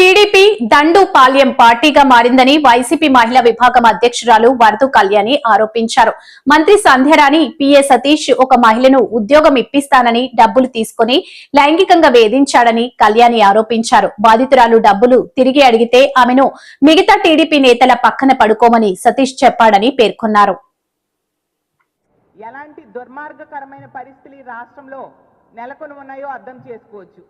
TDP దండు పాల్యం పార్టీగా మారిందని YCP మహిళా విభాగం అధ్యక్షురాలు వరదు కళ్యాణి ఆరోపించారు. మంత్రి సంధ్యరాణి పిఏ సతీష్ ఒక మహిళను ఉద్యోగం ఇప్పిస్తానని డబ్బులు తీసుకుని లైంగికంగా వేధించాడని కళ్యాణి ఆరోపించారు. బాధితురాలు డబ్బులు తిరిగి అడిగితే ఆమెను మిగతా టీడీపీ నేతల పక్కన పడుకోమని సతీష్ చెప్పాడని పేర్కొన్నారు. ఎలాంటి దుర్మార్గకరమైన పరిస్థితులు రాష్ట్రంలో నెలకొని ఉన్నాయో అర్థం చేసుకోవచ్చు.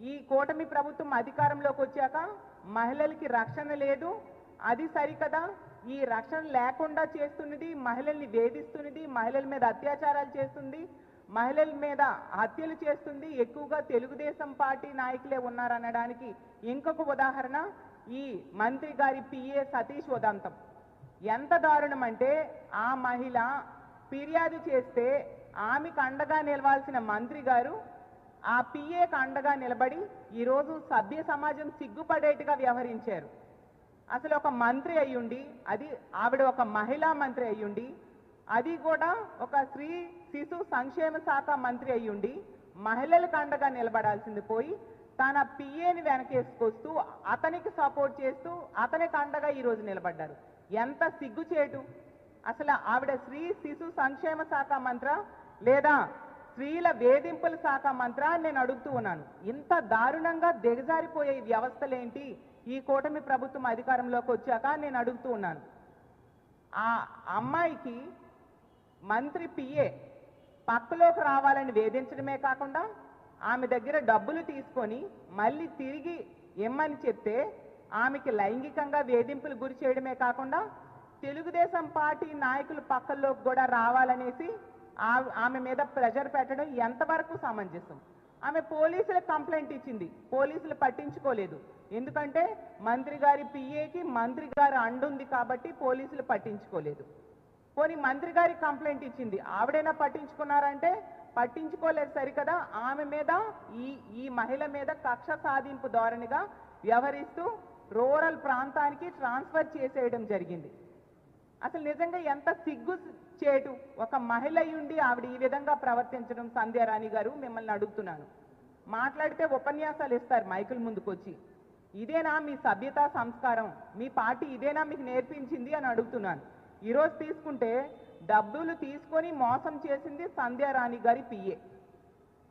ఈ కూటమి ప్రభుత్వం అధికారంలోకి వచ్చాక మహిళలకి రక్షణ లేదు. అది సరికదా. ఈ రక్షణ లేకుండా చేస్తున్నది మహిళల్ని వేధిస్తున్నది మహిళల మీద అత్యాచారాలు చేస్తుంది మహిళల మీద హత్యలు చేస్తుంది. ఎక్కువగా తెలుగుదేశం పార్టీ నాయకులే ఉన్నారనడానికి ఇంకొక ఉదాహరణ ఈ మంత్రి గారి పిఏ సతీష్ ఉదంతం. ఎంత దారుణం అంటే ఆ మహిళ ఫిర్యాదు చేస్తే ఆమెకు అండగా నిలవాల్సిన మంత్రి గారు ఆ పిఏకు అండగా నిలబడి ఈరోజు సభ్య సమాజం సిగ్గుపడేట్టుగా వ్యవహరించారు. అసలు ఒక మంత్రి అయ్యుండి అది ఆవిడ ఒక మహిళా మంత్రి అయ్యుండి అది కూడా ఒక స్త్రీ శిశు సంక్షేమ శాఖ మంత్రి అయ్యుండి మహిళలకు అండగా నిలబడాల్సింది పోయి తన పిఏని వెనకేసుకొస్తూ అతనికి సపోర్ట్ చేస్తూ అతనికి అండగా ఈరోజు నిలబడ్డారు. ఎంత సిగ్గుచేటు! అసలు ఆవిడ స్త్రీ శిశు సంక్షేమ శాఖ మంత్ర లేదా స్త్రీల వేధింపుల శాఖ మంత్ర నేను అడుగుతూ ఉన్నాను. ఇంత దారుణంగా దిగజారిపోయే వ్యవస్థలేంటి? ఈ కూటమి ప్రభుత్వం అధికారంలోకి వచ్చాక నేను అడుగుతూ ఉన్నాను. ఆ అమ్మాయికి మంత్రి పిఏ పక్కలోకి రావాలని వేధించడమే కాకుండా ఆమె దగ్గర డబ్బులు తీసుకొని మళ్ళీ తిరిగి ఇమ్మని చెప్తే ఆమెకి లైంగికంగా వేధింపులు గురి చేయడమే కాకుండా తెలుగుదేశం పార్టీ నాయకులు పక్కల్లోకి కూడా రావాలనేసి ఆమె మీద ప్రెషర్ పెట్టడం ఎంతవరకు సమంజసం? ఆమె పోలీసులకు కంప్లైంట్ ఇచ్చింది. పోలీసులు పట్టించుకోలేదు. ఎందుకంటే మంత్రి గారి పిఏకి మంత్రి గారు అండుంది కాబట్టి పోలీసులు పట్టించుకోలేదు. పోనీ మంత్రి గారికి కంప్లైంట్ ఇచ్చింది. ఆవిడైనా పట్టించుకున్నారంటే పట్టించుకోలేదు సరికదా. ఆమె మీద ఈ ఈ మహిళ మీద కక్ష సాధింపు ధోరణిగా వ్యవహరిస్తూ రూరల్ ప్రాంతానికి ట్రాన్స్ఫర్ చేసేయడం జరిగింది. అసలు నిజంగా ఎంత సిగ్గు చేటు. ఒక మహిళ ఉండి ఆవిడ ఈ విధంగా ప్రవర్తించడం సంధ్యారాణి గారు మిమ్మల్ని అడుగుతున్నాను. మాట్లాడితే ఉపన్యాసాలు ఇస్తారు మైకుల ముందుకొచ్చి. ఇదేనా మీ సభ్యత సంస్కారం? మీ పార్టీ ఇదేనా మీకు నేర్పించింది అని అడుగుతున్నాను. ఈరోజు తీసుకుంటే డబ్బులు తీసుకొని మోసం చేసింది సంధ్యారాణి గారి పిఏ.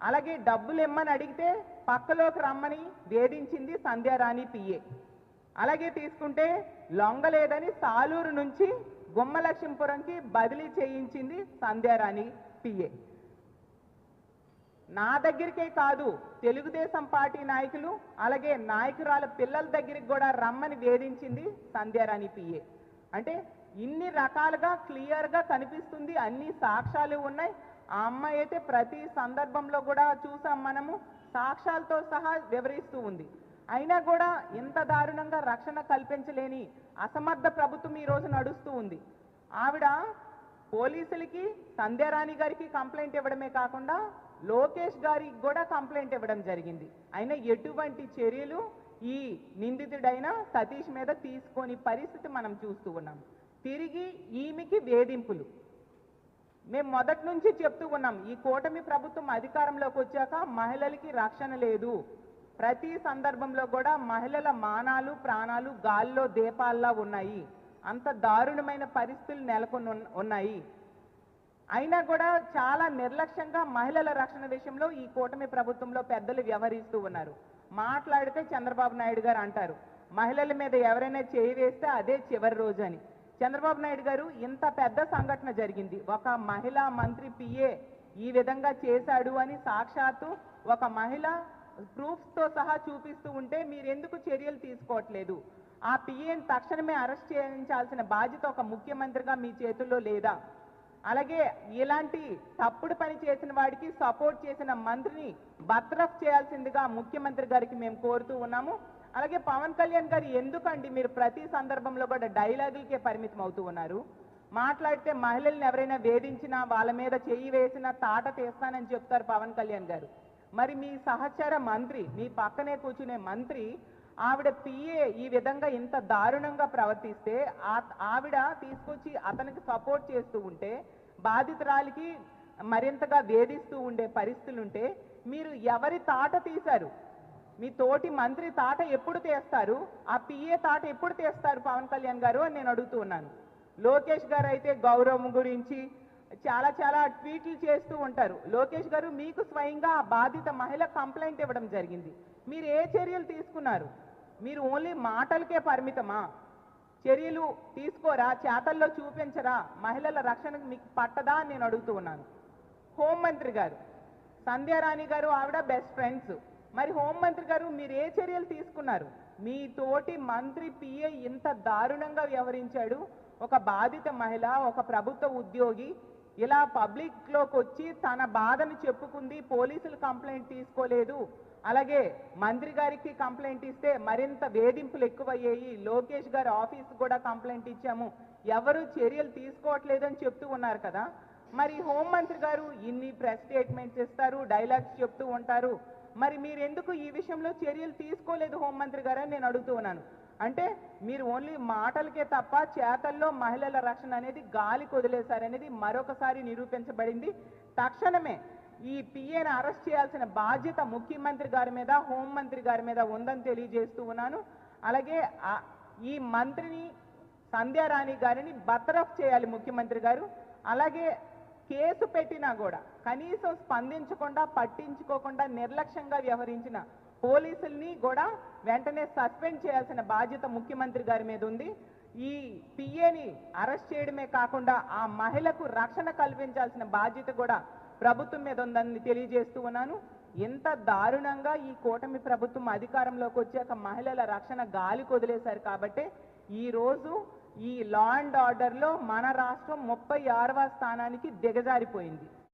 అలాగే డబ్బులు ఇమ్మని అడిగితే పక్కలోకి రమ్మని వేధించింది సంధ్యారాణి పిఏ. అలాగే తీసుకుంటే లొంగలేదని సాలూరు నుంచి గుమ్మలక్ష్మీపురంకి బదిలీ చేయించింది సంధ్యారాణి పిఏ నా దగ్గరికే కాదు తెలుగుదేశం పార్టీ నాయకులు అలాగే నాయకురాల పిల్లల దగ్గరికి కూడా రమ్మని వేధించింది సంధ్యారాణి పిఏ అంటే ఇన్ని రకాలుగా క్లియర్గా కనిపిస్తుంది అన్ని సాక్ష్యాలు ఉన్నాయి. ఆ అమ్మాయి అయితే ప్రతి సందర్భంలో కూడా చూసాం మనము సాక్ష్యాలతో సహా వివరిస్తూ ఉంది. అయినా కూడా ఇంత దారుణంగా రక్షణ కల్పించలేని అసమర్థ ప్రభుత్వం ఈ రోజు నడుస్తూ ఉంది. ఆవిడ పోలీసులకి సంధ్యారాణి గారికి కంప్లైంట్ ఇవ్వడమే కాకుండా లోకేష్ గారికి కూడా కంప్లైంట్ ఇవ్వడం జరిగింది. అయినా ఎటువంటి చర్యలు ఈ నిందితుడైన సతీష్ మీద తీసుకొని పరిస్థితి మనం చూస్తూ ఉన్నాం. తిరిగి ఈమెకి వేధింపులు. మేము మొదటి నుంచి చెప్తూ ఉన్నాం ఈ కూటమి ప్రభుత్వం అధికారంలోకి వచ్చాక మహిళలకి రక్షణ లేదు. ప్రతి సందర్భంలో కూడా మహిళల మానాలు ప్రాణాలు గాల్లో దీపాల్లా ఉన్నాయి. అంత దారుణమైన పరిస్థితులు నెలకొని ఉన్నాయి. అయినా కూడా చాలా నిర్లక్ష్యంగా మహిళల రక్షణ విషయంలో ఈ కూటమి ప్రభుత్వంలో పెద్దలు వ్యవహరిస్తూ ఉన్నారు. మాట్లాడితే చంద్రబాబు నాయుడు గారు అంటారు మహిళల మీద ఎవరైనా చేయి వేస్తే అదే చివరి రోజు అని. చంద్రబాబు నాయుడు గారు ఇంత పెద్ద సంఘటన జరిగింది. ఒక మహిళా మంత్రి పిఏ ఈ విధంగా చేశాడు అని సాక్షాత్తు ఒక మహిళ ప్రూఫ్స్తో సహా చూపిస్తూ ఉంటే మీరు ఎందుకు చర్యలు తీసుకోవట్లేదు? ఆ పిఏని తక్షణమే అరెస్ట్ చేయించాల్సిన బాధ్యత ఒక ముఖ్యమంత్రిగా మీ చేతుల్లో లేదా? అలాగే ఇలాంటి తప్పుడు పని చేసిన వాడికి సపోర్ట్ చేసిన మంత్రిని భద్రఫ్ చేయాల్సిందిగా ముఖ్యమంత్రి గారికి మేము కోరుతూ ఉన్నాము. అలాగే పవన్ కళ్యాణ్ గారు ఎందుకండి మీరు ప్రతి సందర్భంలో కూడా డైలాగులకే పరిమితం అవుతూ ఉన్నారు? మాట్లాడితే మహిళల్ని ఎవరైనా వేధించినా వాళ్ళ మీద చెయ్యి వేసినా తాట తీస్తానని చెప్తారు పవన్ కళ్యాణ్ గారు. మరి మీ సహచర మంత్రి మీ పక్కనే కూర్చునే మంత్రి ఆవిడ పిఏ ఈ విధంగా ఇంత దారుణంగా ప్రవర్తిస్తే ఆ- ఆవిడ తీసుకొచ్చి అతనికి సపోర్ట్ చేస్తూ ఉంటే బాధితురాలికి మరింతగా వేధిస్తూ ఉండే పరిస్థితులుంటే మీరు ఎవరి తాట తీశారు? మీ తోటి మంత్రి తాట ఎప్పుడు తీస్తారు? ఆ పిఏ తాట ఎప్పుడు తీస్తారు పవన్ కళ్యాణ్ గారు అని నేను అడుగుతూ ఉన్నాను. లోకేష్ గారు అయితే గౌరవం గురించి చాలా చాలా ట్వీట్లు చేస్తూ ఉంటారు. లోకేష్ గారు మీకు స్వయంగా ఆ బాధిత మహిళ కంప్లైంట్ ఇవ్వడం జరిగింది. మీరు ఏ చర్యలు తీసుకున్నారు? మీరు ఓన్లీ మాటలకే పరిమితమా? చర్యలు తీసుకోరా? చేతల్లో చూపించరా? మహిళల రక్షణకు మీకు పట్టదా అని నేను అడుగుతూ ఉన్నాను. హోంమంత్రి గారు సంధ్యారాణి గారు ఆవిడ బెస్ట్ ఫ్రెండ్స్ మరి హోంమంత్రి గారు మీరు ఏ చర్యలు తీసుకున్నారు? మీ తోటి మంత్రి పిఏ ఇంత దారుణంగా వ్యవహరించాడు. ఒక బాధిత మహిళ ఒక ప్రభుత్వ ఉద్యోగి ఇలా పబ్లిక్లోకి వచ్చి తన బాధను చెప్పుకుంది పోలీసులు కంప్లైంట్ తీసుకోలేదు. అలాగే మంత్రి గారికి కంప్లైంట్ ఇస్తే మరింత వేధింపులు ఎక్కువయ్యాయి. లోకేష్ గారి ఆఫీస్ కూడా కంప్లైంట్ ఇచ్చాము. ఎవరు చర్యలు తీసుకోవట్లేదు అని చెప్తూ ఉన్నారు కదా. మరి హోంమంత్రి గారు ఇన్ని ప్రెస్ స్టేట్మెంట్స్ ఇస్తారు డైలాగ్స్ చెప్తూ ఉంటారు. మరి మీరు ఎందుకు ఈ విషయంలో చర్యలు తీసుకోలేదు హోంమంత్రి గారు అని నేను అడుగుతూ ఉన్నాను. అంటే మీరు ఓన్లీ మాటలకే తప్ప చేతల్లో మహిళల రక్షణ అనేది గాలి అనేది మరొకసారి నిరూపించబడింది. తక్షణమే ఈ పిఏను అరెస్ట్ చేయాల్సిన బాధ్యత ముఖ్యమంత్రి గారి మీద హోంమంత్రి గారి మీద ఉందని తెలియజేస్తూ ఉన్నాను. అలాగే ఈ మంత్రిని సంధ్యారాణి గారిని బతరఫ్ చేయాలి ముఖ్యమంత్రి గారు. అలాగే కేసు పెట్టినా కూడా కనీసం స్పందించకుండా పట్టించుకోకుండా నిర్లక్ష్యంగా వ్యవహరించిన పోలీసుల్ని కూడా వెంటనే సస్పెండ్ చేయాల్సిన బాధ్యత ముఖ్యమంత్రి గారి మీద ఉంది. ఈ పిఏని అరెస్ట్ చేయడమే కాకుండా ఆ మహిళకు రక్షణ కల్పించాల్సిన బాధ్యత కూడా ప్రభుత్వం మీద ఉందని తెలియజేస్తూ ఉన్నాను. ఎంత దారుణంగా ఈ కూటమి ప్రభుత్వం అధికారంలోకి వచ్చాక మహిళల రక్షణ గాలి కొదిలేశారు కాబట్టి ఈ రోజు ఈ లా అండ్ ఆర్డర్లో మన రాష్ట్రం ముప్పై ఆరవ స్థానానికి దిగజారిపోయింది.